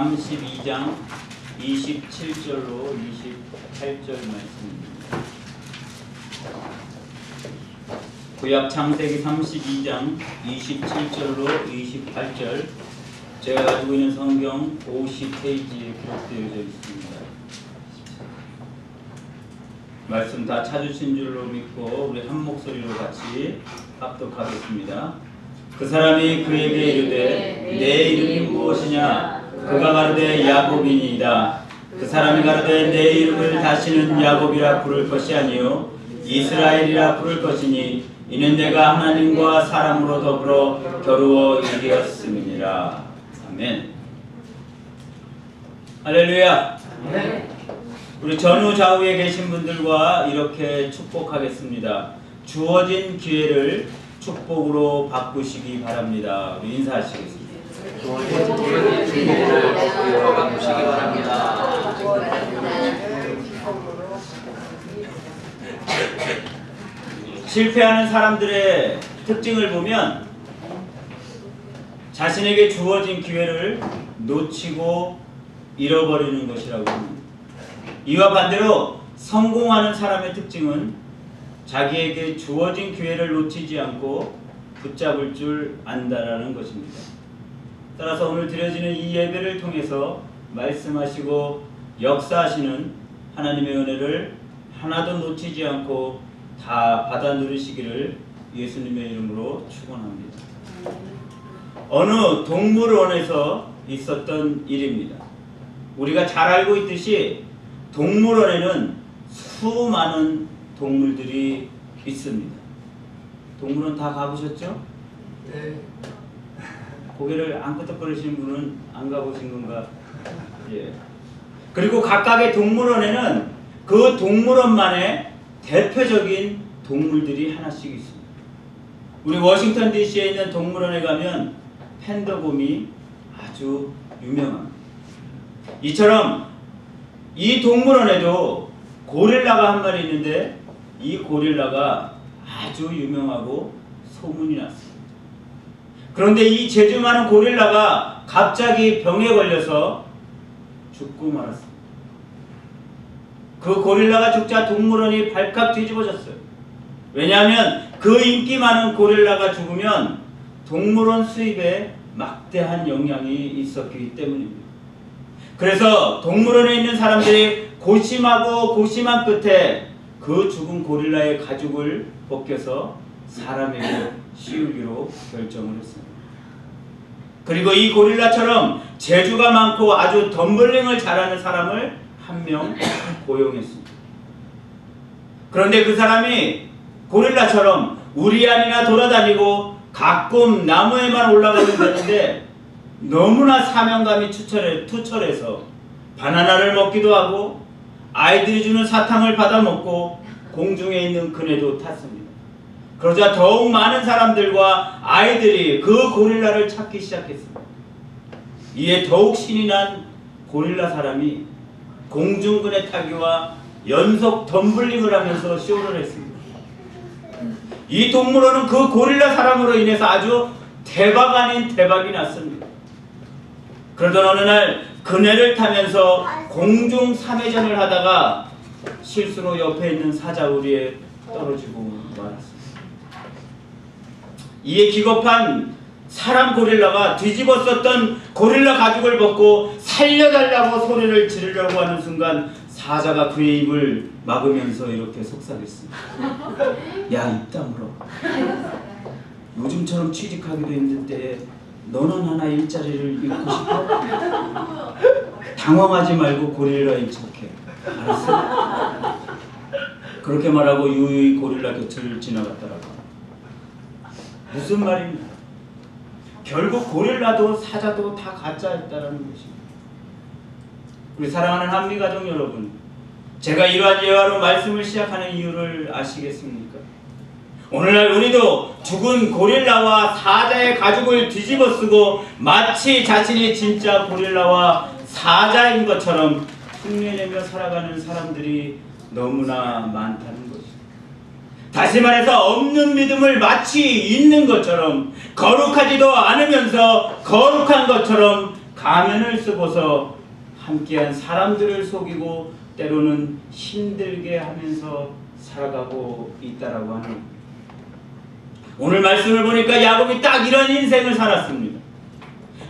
32장 27절로 28절 말씀입니다. 구약 창세기 32장 27절로 28절 제가 가지고 있는 성경 50페이지에 기록되어져 있습니다. 말씀 다 찾으신 줄로 믿고 우리 한 목소리로 같이 합독하겠습니다. 그 사람이 그에게 이르되 내 이름이 무엇이냐 그가 가로되 야곱이니이다 그 사람이 가로되 내 이름을 다시는 야곱이라 부를 것이 아니요 이스라엘이라 부를 것이니 이는 내가 하나님과 사람으로 더불어 겨루어 이기었음이니라 아멘 할렐루야 우리 전후 좌우에 계신 분들과 이렇게 축복하겠습니다. 주어진 기회를 축복으로 바꾸시기 바랍니다. 인사하시겠습니다. 실패하는 사람들의 특징을 보면 자신에게 주어진 기회를 놓치고 잃어버리는 것이라고 합니다. 이와 반대로 성공하는 사람의 특징은 자기에게 주어진 기회를 놓치지 않고 붙잡을 줄 안다라는 것입니다. 따라서 오늘 드려지는 이 예배를 통해서 말씀하시고 역사하시는 하나님의 은혜를 하나도 놓치지 않고 다 받아 누리시기를 예수님의 이름으로 축원합니다. 어느 동물원에서 있었던 일입니다. 우리가 잘 알고 있듯이 동물원에는 수많은 동물들이 있습니다. 동물원 다 가보셨죠? 네. 고개를 안 끄덕거리시는 분은 안 가보신 건가? 예. 그리고 각각의 동물원에는 그 동물원만의 대표적인 동물들이 하나씩 있습니다. 우리 워싱턴 DC에 있는 동물원에 가면 팬더곰이 아주 유명합니다. 이처럼 이 동물원에도 고릴라가 한 마리 있는데 이 고릴라가 아주 유명하고 소문이 났습니다. 그런데 이 재주 많은 고릴라가 갑자기 병에 걸려서 죽고 말았습니다. 그 고릴라가 죽자 동물원이 발칵 뒤집어졌어요. 왜냐하면 그 인기 많은 고릴라가 죽으면 동물원 수입에 막대한 영향이 있었기 때문입니다. 그래서 동물원에 있는 사람들이 고심하고 고심한 끝에 그 죽은 고릴라의 가죽을 벗겨서 사람에게 씌우기로 결정을 했습니다. 그리고 이 고릴라처럼 재주가 많고 아주 덤블링을 잘하는 사람을 한 명 고용했습니다. 그런데 그 사람이 고릴라처럼 우리 안이나 돌아다니고 가끔 나무에만 올라가면 되는데 너무나 사명감이 투철해, 투철해서 바나나를 먹기도 하고 아이들이 주는 사탕을 받아 먹고 공중에 있는 그네도 탔습니다. 그러자 더욱 많은 사람들과 아이들이 그 고릴라를 찾기 시작했습니다. 이에 더욱 신이 난 고릴라 사람이 공중그네 타기와 연속 덤블링을 하면서 쇼를 했습니다. 이 동물원은 그 고릴라 사람으로 인해서 아주 대박 아닌 대박이 났습니다. 그러던 어느 날 그네를 타면서 공중 3회전을 하다가 실수로 옆에 있는 사자우리에 떨어지고. 이에 기겁한 사람 고릴라가 뒤집었었던 고릴라 가죽을 벗고 살려달라고 소리를 지르려고 하는 순간 사자가 그의 입을 막으면서 이렇게 속삭였습니다. 야, 입 다물어. 요즘처럼 취직하기도 때 너는 하나 일자리를 잃고 싶어? 당황하지 말고 고릴라인 척해. 알았어? 그렇게 말하고 유유히 고릴라 곁을 지나갔더라고. 무슨 말입니까? 결국 고릴라도 사자도 다 가짜였다라는 것입니다. 우리 사랑하는 한미 가족 여러분, 제가 이러한 예화로 말씀을 시작하는 이유를 아시겠습니까? 오늘날 우리도 죽은 고릴라와 사자의 가죽을 뒤집어 쓰고 마치 자신이 진짜 고릴라와 사자인 것처럼 흉내내며 살아가는 사람들이 너무나 많다는 다. 다시 말해서 없는 믿음을 마치 있는 것처럼 거룩하지도 않으면서 거룩한 것처럼 가면을 쓰고서 함께한 사람들을 속이고 때로는 힘들게 하면서 살아가고 있다라고 하는. 오늘 말씀을 보니까 야곱이 딱 이런 인생을 살았습니다.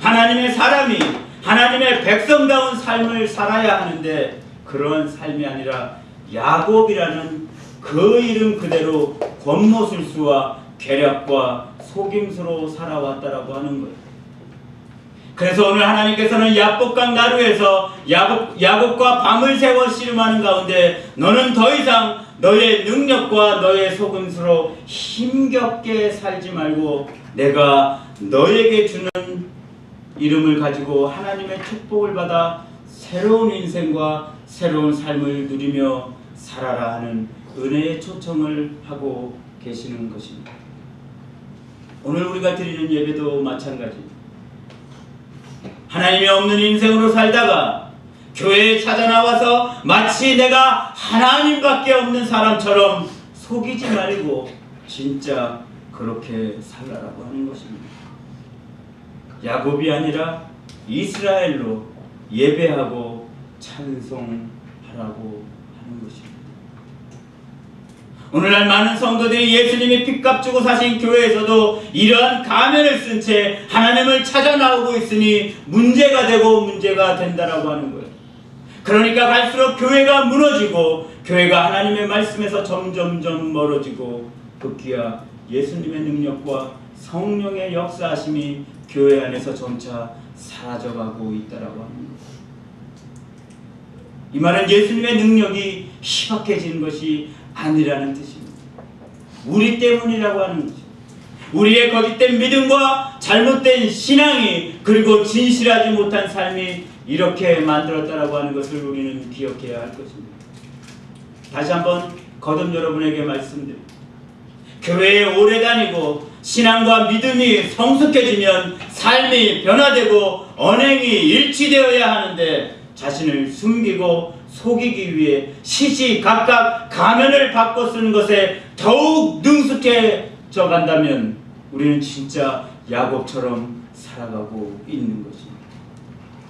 하나님의 사람이 하나님의 백성다운 삶을 살아야 하는데 그런 삶이 아니라 야곱이라는 그 이름 그대로 권모술수와 계략과 속임수로 살아왔다라고 하는 거예요. 그래서 오늘 하나님께서는 야복강 나루에서 야곱, 야곱과 밤을 새워 씨름하는 가운데 너는 더 이상 너의 능력과 너의 속임수로 힘겹게 살지 말고 내가 너에게 주는 이름을 가지고 하나님의 축복을 받아 새로운 인생과 새로운 삶을 누리며 살아라 하는 은혜의 초청을 하고 계시는 것입니다. 오늘 우리가 드리는 예배도 마찬가지입니다. 하나님이 없는 인생으로 살다가 교회에 찾아 나와서 마치 내가 하나님밖에 없는 사람처럼 속이지 말고 진짜 그렇게 살라라고 하는 것입니다. 야곱이 아니라 이스라엘로 예배하고 찬송하라고 하는 것입니다. 오늘날 많은 성도들이 예수님이 핏값 주고 사신 교회에서도 이러한 가면을 쓴 채 하나님을 찾아 나오고 있으니 문제가 되고 문제가 된다라고 하는 거예요. 그러니까 갈수록 교회가 무너지고 교회가 하나님의 말씀에서 점점점 멀어지고 급기야 예수님의 능력과 성령의 역사하심이 교회 안에서 점차 사라져가고 있다라고 거예요. 이 말은 예수님의 능력이 희박해지는 것이 아니라는 뜻입니다. 우리 때문이라고 하는 거죠. 우리의 거짓된 믿음과 잘못된 신앙이 그리고 진실하지 못한 삶이 이렇게 만들었다라고 하는 것을 우리는 기억해야 할 것입니다. 다시 한번 거듭 여러분에게 말씀드립니다. 교회에 오래 다니고 신앙과 믿음이 성숙해지면 삶이 변화되고 언행이 일치되어야 하는데 자신을 숨기고 속이기 위해 시시각각 가면을 바꿔 쓰는 것에 더욱 능숙해져 간다면 우리는 진짜 야곱처럼 살아가고 있는 것입니다.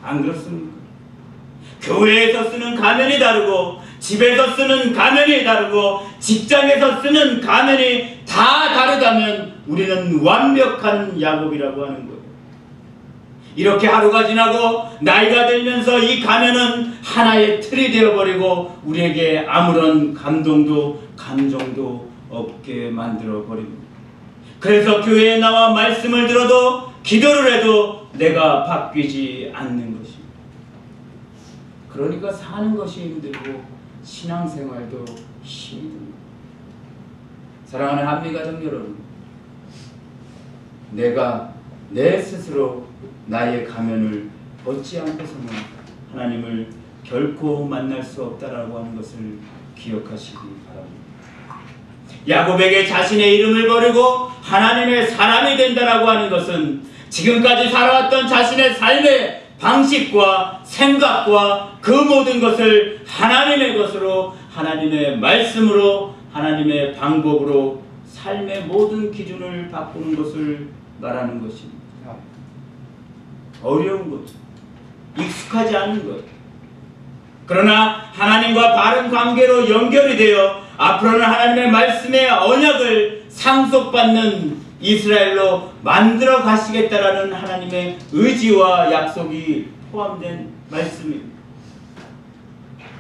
안 그렇습니까? 교회에서 쓰는 가면이 다르고 집에서 쓰는 가면이 다르고 직장에서 쓰는 가면이 다 다르다면 우리는 완벽한 야곱이라고 하는 거예요. 이렇게 하루가 지나고 나이가 들면서 이 가면은 하나의 틀이 되어버리고 우리에게 아무런 감동도 감정도 없게 만들어 버립니다. 그래서 교회에 나와 말씀을 들어도 기도를 해도 내가 바뀌지 않는 것입니다. 그러니까 사는 것이 힘들고 신앙생활도 힘이 듭니다. 사랑하는 한미가족 여러분, 내가 내 스스로 나의 가면을 벗지 않고서는 하나님을 결코 만날 수 없다라고 하는 것을 기억하시기 바랍니다. 야곱에게 자신의 이름을 버리고 하나님의 사람이 된다라고 하는 것은 지금까지 살아왔던 자신의 삶의 방식과 생각과 그 모든 것을 하나님의 것으로 하나님의 말씀으로 하나님의 방법으로 삶의 모든 기준을 바꾸는 것을 말하는 것입니다. 어려운 것, 익숙하지 않은 것. 그러나 하나님과 바른 관계로 연결이 되어 앞으로는 하나님의 말씀의 언약을 상속받는 이스라엘로 만들어 가시겠다라는 하나님의 의지와 약속이 포함된 말씀입니다.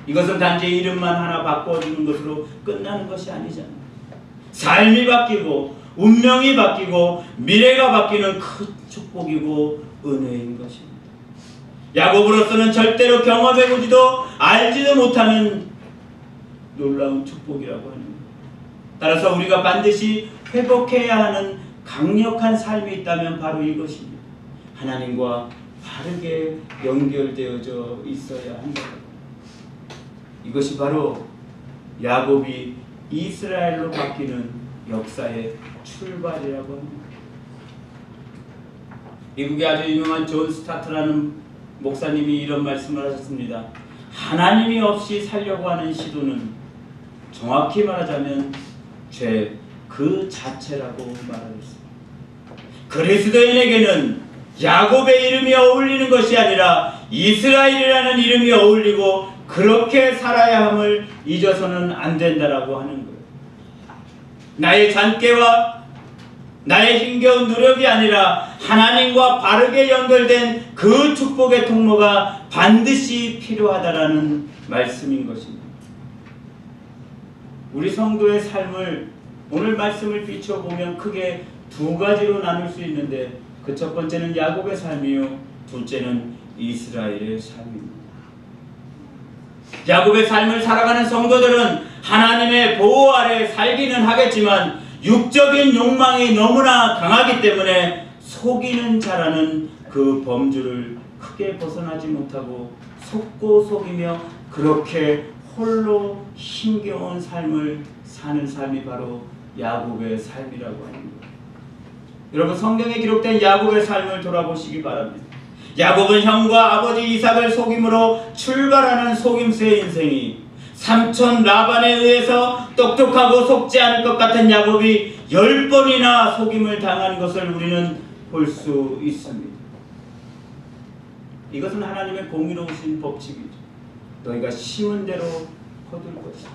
이것은 단지 이름만 하나 바꿔주는 것으로 끝나는 것이 아니잖아요. 삶이 바뀌고 운명이 바뀌고 미래가 바뀌는 큰 축복이고 은혜인 것입니다. 야곱으로서는 절대로 경험해보지도 알지도 못하는 놀라운 축복이라고 하는 것. 따라서 우리가 반드시 회복해야 하는 강력한 삶이 있다면 바로 이것입니다. 하나님과 바르게 연결되어져 있어야 한다. 이것이 바로 야곱이 이스라엘로 바뀌는 역사의 출발이라고 합니다. 미국의 아주 유명한 존 스타트라는 목사님이 이런 말씀을 하셨습니다. 하나님이 없이 살려고 하는 시도는 정확히 말하자면 죄 그 자체라고 말하겠습니다. 그리스도인에게는 야곱의 이름이 어울리는 것이 아니라 이스라엘이라는 이름이 어울리고 그렇게 살아야 함을 잊어서는 안 된다라고 하는 거예요. 나의 잔꾀와 나의 힘겨운 노력이 아니라 하나님과 바르게 연결된 그 축복의 통로가 반드시 필요하다라는 말씀인 것입니다. 우리 성도의 삶을 오늘 말씀을 비춰보면 크게 두 가지로 나눌 수 있는데 그 첫 번째는 야곱의 삶이요 둘째는 이스라엘의 삶입니다. 야곱의 삶을 살아가는 성도들은 하나님의 보호 아래 살기는 하겠지만 육적인 욕망이 너무나 강하기 때문에 속이는 자라는 그 범주를 크게 벗어나지 못하고 속고 속이며 그렇게 홀로 힘겨운 삶을 사는 삶이 바로 야곱의 삶이라고 하는 거예요. 여러분 성경에 기록된 야곱의 삶을 돌아보시기 바랍니다. 야곱은 형과 아버지 이삭을 속임으로 출발하는 속임수의 인생이 삼촌 라반에 의해서 똑똑하고 속지 않을 것 같은 야곱이 열 번이나 속임을 당한 것을 우리는 볼 수 있습니다. 이것은 하나님의 공의로우신 법칙이죠. 너희가 심은 대로 거둘 것이다.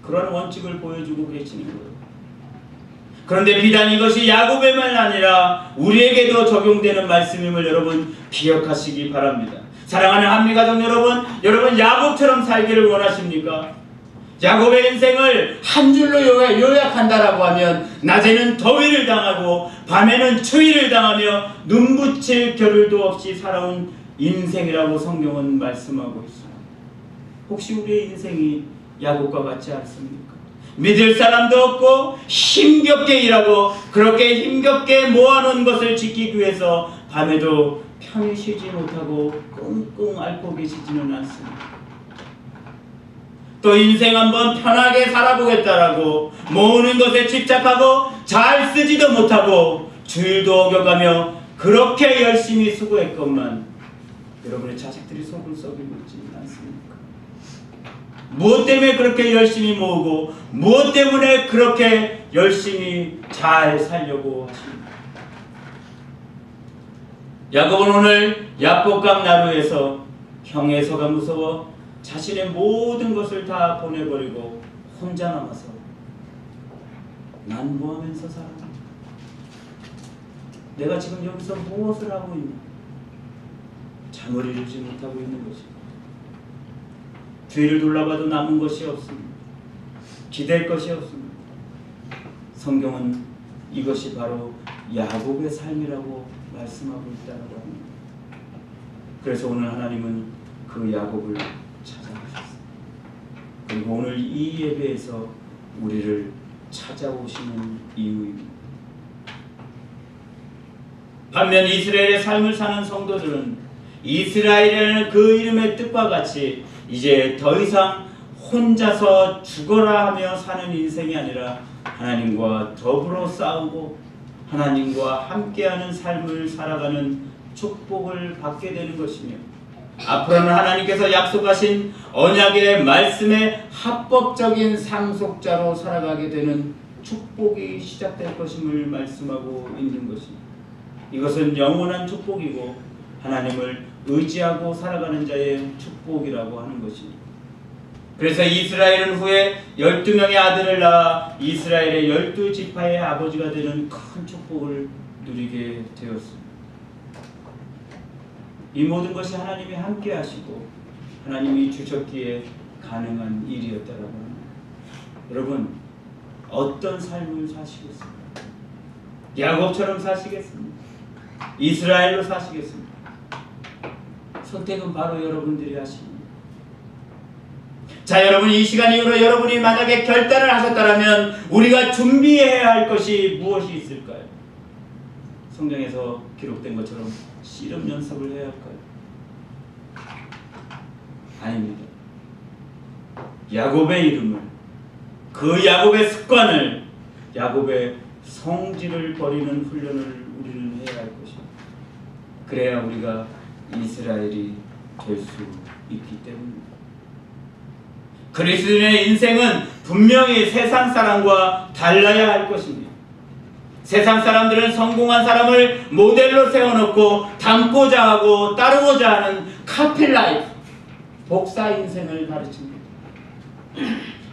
그런 원칙을 보여주고 계시는 거예요. 그런데 비단 이것이 야곱에만 아니라 우리에게도 적용되는 말씀임을 여러분 기억하시기 바랍니다. 사랑하는 한미가족 여러분, 여러분 야곱처럼 살기를 원하십니까? 야곱의 인생을 한 줄로 요약- 요약한다라고 하면 낮에는 더위를 당하고 밤에는 추위를 당하며 눈붙일 겨를도 없이 살아온 인생이라고 성경은 말씀하고 있습니다. 혹시 우리의 인생이 야곱과 같지 않습니까? 믿을 사람도 없고 힘겹게 일하고 그렇게 힘겹게 모아놓은 것을 지키기 위해서 밤에도 편히 쉬지 못하고 끙끙 앓고 계시지는 않습니다. 또 인생 한번 편하게 살아보겠다라고 모으는 것에 집착하고 잘 쓰지도 못하고 주일도 어겨가며 그렇게 열심히 수고했건만 여러분의 자식들이 속을 썩이고 있지는 않습니까? 무엇 때문에 그렇게 열심히 모으고 무엇 때문에 그렇게 열심히 잘 살려고 하십니까? 야곱은 오늘 야복강 나루에서 형의 서가 무서워 자신의 모든 것을 다 보내버리고 혼자 남아서 난 뭐하면서 살아? 내가 지금 여기서 무엇을 하고 있나? 잠을 이루지 못하고 있는 것입니다. 뒤를 둘러봐도 남은 것이 없습니다. 기댈 것이 없습니다. 성경은 이것이 바로 야곱의 삶이라고 말씀하고 있다고 합니다. 그래서 오늘 하나님은 그 야곱을 찾아오셨습니다. 그리고 오늘 이 예배에서 우리를 찾아오시는 이유입니다. 반면 이스라엘의 삶을 사는 성도들은 이스라엘이라는 그 이름의 뜻과 같이 이제 더 이상 혼자서 죽어라 하며 사는 인생이 아니라 하나님과 더불어 싸우고 하나님과 함께하는 삶을 살아가는 축복을 받게 되는 것이며 앞으로는 하나님께서 약속하신 언약의 말씀의 합법적인 상속자로 살아가게 되는 축복이 시작될 것임을 말씀하고 있는 것입니다. 이것은 영원한 축복이고 하나님을 의지하고 살아가는 자의 축복이라고 하는 것입니다. 그래서 이스라엘은 후에 12명의 아들을 낳아 이스라엘의 열두 지파의 아버지가 되는 큰 축복을 누리게 되었습니다. 이 모든 것이 하나님이 함께 하시고 하나님이 주셨기에 가능한 일이었다라고 합니다. 여러분 어떤 삶을 사시겠습니까? 야곱처럼 사시겠습니까? 이스라엘로 사시겠습니까? 선택은 바로 여러분들이 하십니다. 자, 여러분 이 시간 이후로 여러분이 만약에 결단을 하셨다면 우리가 준비해야 할 것이 무엇이 있을까요? 성경에서 기록된 것처럼 씨름 연습을 해야 할까요? 아닙니다. 야곱의 이름을 그 야곱의 습관을 야곱의 성질을 버리는 훈련을 우리는 해야 할 것입니다. 그래야 우리가 이스라엘이 될 수 있기 때문입니다. 그리스도인의 인생은 분명히 세상 사람과 달라야 할 것입니다. 세상 사람들은 성공한 사람을 모델로 세워놓고 닮고자 하고 따르고자 하는 카필라이프, 복사 인생을 가르칩니다.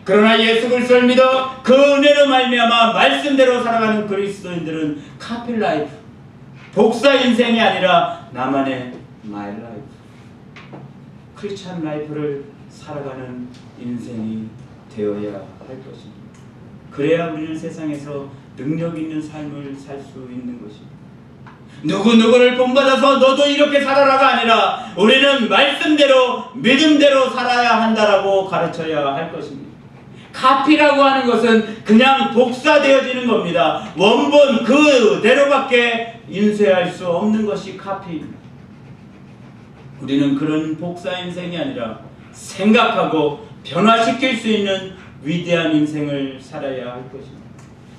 그러나 예수 그리스도를 믿어 그 은혜로 말미암아 말씀대로 살아가는 그리스도인들은 카필라이프, 복사 인생이 아니라 나만의 마이 라이프, 크리스찬 라이프를 살아가는 인생이 되어야 할 것입니다. 그래야 우리는 세상에서 능력 있는 삶을 살 수 있는 것입니다. 누구 누구를 본받아서 너도 이렇게 살아라가 아니라 우리는 말씀대로 믿음대로 살아야 한다라고 가르쳐야 할 것입니다. 카피라고 하는 것은 그냥 복사되어지는 겁니다. 원본 그대로밖에 인쇄할 수 없는 것이 카피입니다. 우리는 그런 복사 인생이 아니라 생각하고 변화시킬 수 있는 위대한 인생을 살아야 할 것입니다.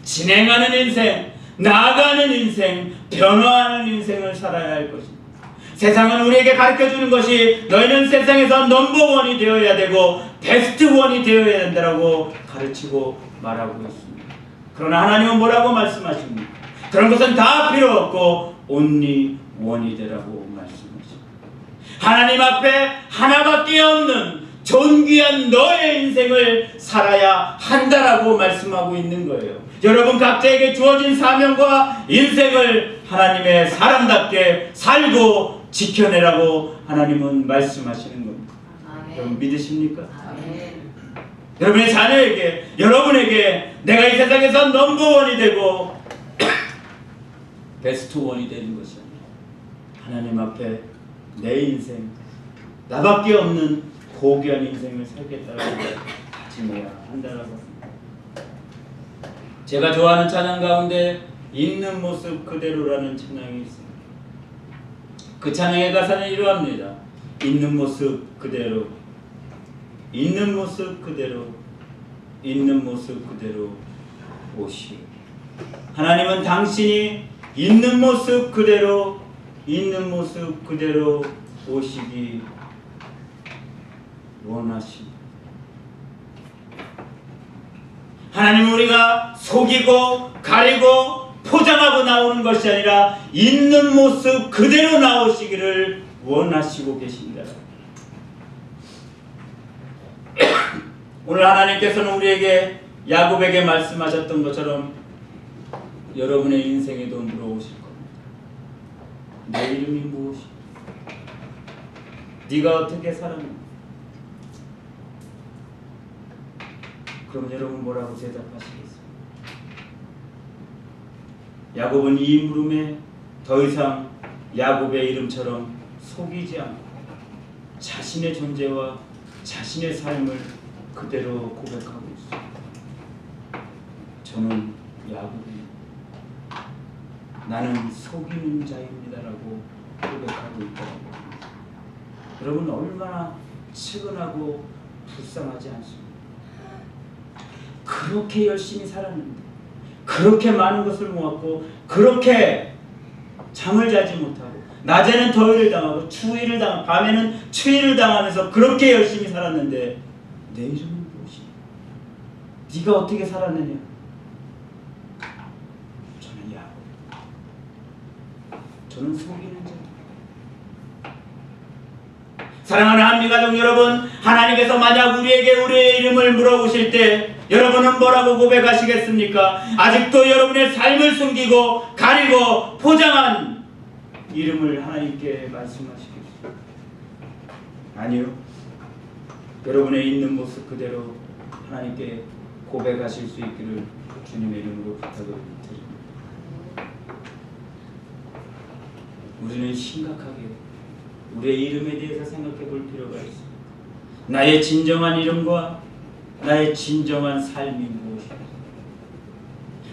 진행하는 인생, 나아가는 인생, 변화하는 인생을 살아야 할 것입니다. 세상은 우리에게 가르쳐 주는 것이 너희는 세상에서 넘버원이 되어야 되고 베스트 원이 되어야 된다라고 가르치고 말하고 있습니다. 그러나 하나님은 뭐라고 말씀하십니까? 그런 것은 다 필요 없고 온리 원이 되라고. 하나님 앞에 하나밖에 없는 존귀한 너의 인생을 살아야 한다라고 말씀하고 있는 거예요. 여러분 각자에게 주어진 사명과 인생을 하나님의 사람답게 살고 지켜내라고 하나님은 말씀하시는 겁니다. 여러분 믿으십니까? 여러분의 자녀에게 여러분에게 내가 이 세상에서 넘버원이 되고 베스트 원이 되는 것이 아니라 하나님 앞에 내 인생 나밖에 없는 고귀한 인생을 살겠다고 다짐해야 한다라고 합니다. 제가 좋아하는 찬양 가운데 있는 모습 그대로라는 찬양이 있습니다. 그 찬양의 가사는 이러합니다. 있는 모습 그대로 있는 모습 그대로 있는 모습 그대로 오시오. 하나님은 당신이 있는 모습 그대로 있는 모습 그대로 오시기 원하십니다. 하나님 우리가 속이고 가리고 포장하고 나오는 것이 아니라 있는 모습 그대로 나오시기를 원하시고 계십니다. 오늘 하나님께서는 우리에게 야곱에게 말씀하셨던 것처럼 여러분의 인생에도 물어오실 겁니다. 내 이름이 무엇이? 네가 어떻게 살았는가? 그럼 여러분 뭐라고 대답하시겠습니까? 야곱은 이 물음에 더 이상 야곱의 이름처럼 속이지 않고 자신의 존재와 자신의 삶을 그대로 고백하고 있습니다. 저는 야곱입니다. 나는 속이는 자입니다라고 고백하고 합니다. 여러분 얼마나 측은하고 불쌍하지 않습니까? 그렇게 열심히 살았는데 그렇게 많은 것을 모았고 그렇게 잠을 자지 못하고 낮에는 더위를 당하고 추위를 당 밤에는 추위를 당하면서 그렇게 열심히 살았는데 내 이름은 무엇이냐? 네가 어떻게 살았느냐? 저는 야곱. 저는 속이는 자. 사랑하는 한미가족 여러분, 하나님께서 만약 우리에게 우리의 이름을 물어보실 때 여러분은 뭐라고 고백하시겠습니까? 아직도 여러분의 삶을 숨기고 가리고 포장한 이름을 하나님께 말씀하시겠습니까? 아니요. 여러분의 있는 모습 그대로 하나님께 고백하실 수 있기를 주님의 이름으로 부탁을 드립니다. 우리는 심각하게 우리의 이름에 대해서 생각해 볼 필요가 있습니다. 나의 진정한 이름과 나의 진정한 삶이 무엇인가?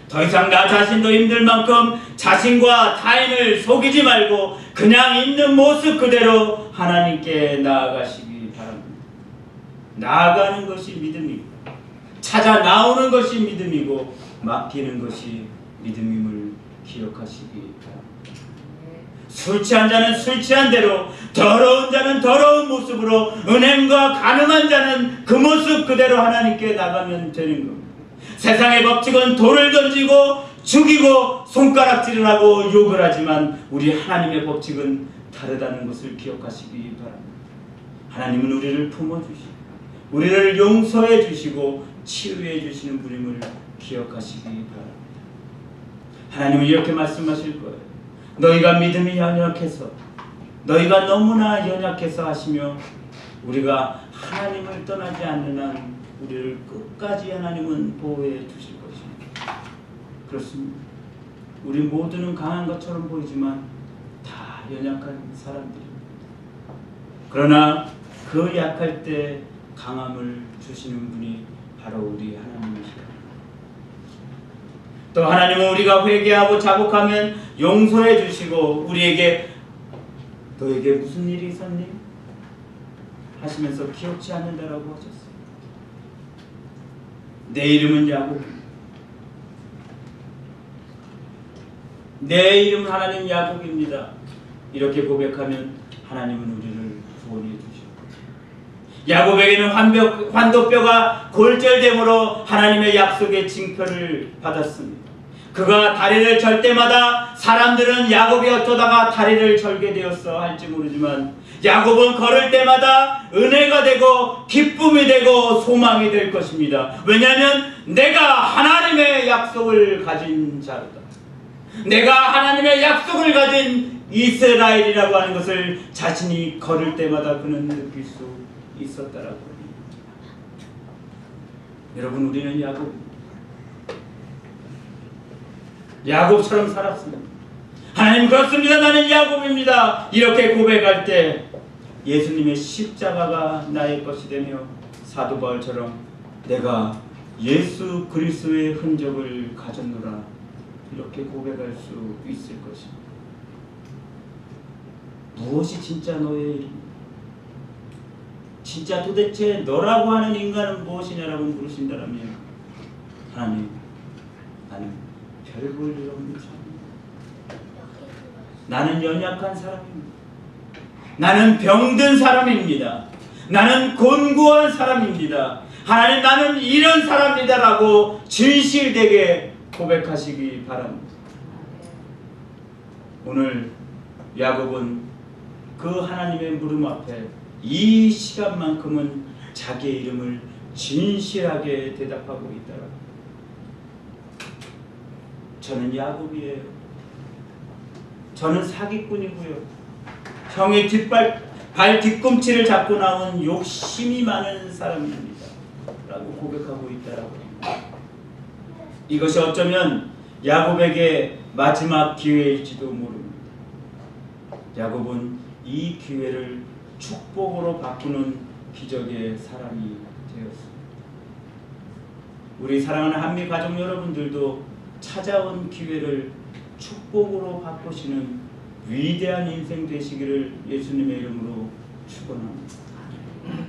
더 이상 나 자신도 힘들 만큼 자신과 타인을 속이지 말고 그냥 있는 모습 그대로 하나님께 나아가시기 바랍니다. 나아가는 것이 믿음이고 찾아 나오는 것이 믿음이고 맡기는 것이 믿음임을 기억하시기 바랍니다. 술 취한 자는 술 취한 대로 더러운 자는 더러운 모습으로 은행과 가늠한 자는 그 모습 그대로 하나님께 나가면 되는 겁니다. 세상의 법칙은 돌을 던지고 죽이고 손가락질을 하고 욕을 하지만 우리 하나님의 법칙은 다르다는 것을 기억하시기 바랍니다. 하나님은 우리를 품어주시고 우리를 용서해 주시고 치유해 주시는 분임을 기억하시기 바랍니다. 하나님은 이렇게 말씀하실 거예요. 너희가 믿음이 연약해서 너희가 너무나 연약해서 하시며 우리가 하나님을 떠나지 않는 한 우리를 끝까지 하나님은 보호해 주실 것입니다. 그렇습니다. 우리 모두는 강한 것처럼 보이지만 다 연약한 사람들입니다. 그러나 그 약할 때 강함을 주시는 분이 바로 우리 하나님이시다. 또 하나님은 우리가 회개하고 자복하면 용서해 주시고 우리에게 너에게 무슨 일이 있었니? 하시면서 기억지 않는다라고 하셨어요. 내 이름은 야곱. 내 이름은 하나님 야곱입니다. 이렇게 고백하면 하나님은 우리를 구원해 주시고 야곱에게는 환벽, 환도뼈가 골절됨으로 하나님의 약속의 징표를 받았습니다. 그가 다리를 절 때마다 사람들은 야곱이 어쩌다가 다리를 절게 되었어 할지 모르지만 야곱은 걸을 때마다 은혜가 되고 기쁨이 되고 소망이 될 것입니다. 왜냐하면 내가 하나님의 약속을 가진 자로다. 내가 하나님의 약속을 가진 이스라엘이라고 하는 것을 자신이 걸을 때마다 그는 느낄 수 있었다라고. 여러분 우리는 야곱 야곱처럼 살았습니다. 하나님 그렇습니다. 나는 야곱입니다. 이렇게 고백할 때 예수님의 십자가가 나의 것이 되며 사도 바울처럼 내가 예수 그리스도의 흔적을 가졌노라 이렇게 고백할 수 있을 것입니다. 무엇이 진짜 너의? 진짜 도대체 너라고 하는 인간은 무엇이냐라고 물으신다면 하나님 나는 별볼 일 없는 사람입니다. 나는 연약한 사람입니다. 나는 병든 사람입니다. 나는 곤고한 사람입니다. 하나님 나는 이런 사람이다라고 진실되게 고백하시기 바랍니다. 오늘 야곱은 그 하나님의 물음 앞에 이 시간만큼은 자기의 이름을 진실하게 대답하고 있다라. 저는 야곱이에요. 저는 사기꾼이고요. 형의 뒷발 발 뒤꿈치를 잡고 나온 욕심이 많은 사람입니다. 라고 고백하고 있다라고 합니다. 이것이 어쩌면 야곱에게 마지막 기회일지도 모릅니다. 야곱은 이 기회를 축복으로 바꾸는 기적의 사람이 되었습니다. 우리 사랑하는 한미 가족 여러분들도 찾아온 기회를 축복으로 바꾸시는 위대한 인생 되시기를 예수님의 이름으로 축원합니다.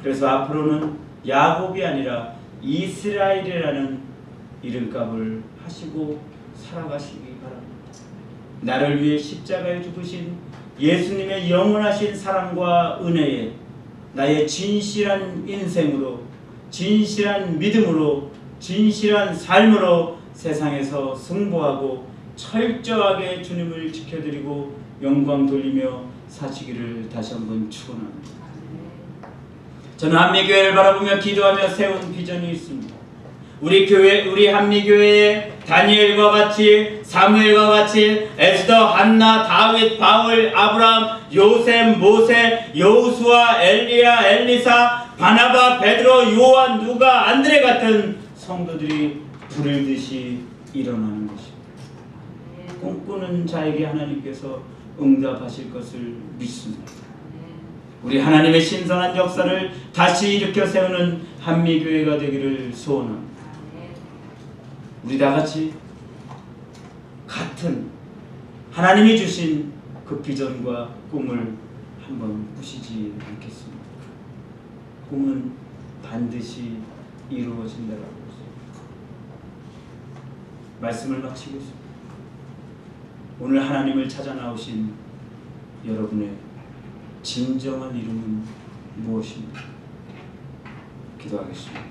그래서 앞으로는 야곱이 아니라 이스라엘이라는 이름값을 하시고 살아가시기 바랍니다. 나를 위해 십자가에 죽으신 예수님의 영원하신 사랑과 은혜에 나의 진실한 인생으로 진실한 믿음으로 진실한 삶으로 세상에서 승부하고 철저하게 주님을 지켜드리고 영광 돌리며 사시기를 다시 한번 축원합니다. 저는 한미교회를 바라보며 기도하며 세운 비전이 있습니다. 우리 교회, 우리 한미교회에 다니엘과 같이 사무엘과 같이 에스더, 한나, 다윗, 바울, 아브람, 요셉, 모세, 여호수아, 엘리야, 엘리사, 바나바, 베드로, 요한, 누가, 안드레 같은 성도들이 불을 듯이 일어나는 것입니다. 꿈꾸는 자에게 하나님께서 응답하실 것을 믿습니다. 우리 하나님의 신선한 역사를 다시 일으켜 세우는 한미교회가 되기를 소원합니다. 우리 다 같이 같은 하나님이 주신 그 비전과 꿈을 한번 꾸시지 않겠습니까? 꿈은 반드시 이루어진다라고. 말씀을 마치겠습니다. 오늘 하나님을 찾아 나오신 여러분의 진정한 이름은 무엇입니까? 기도하겠습니다.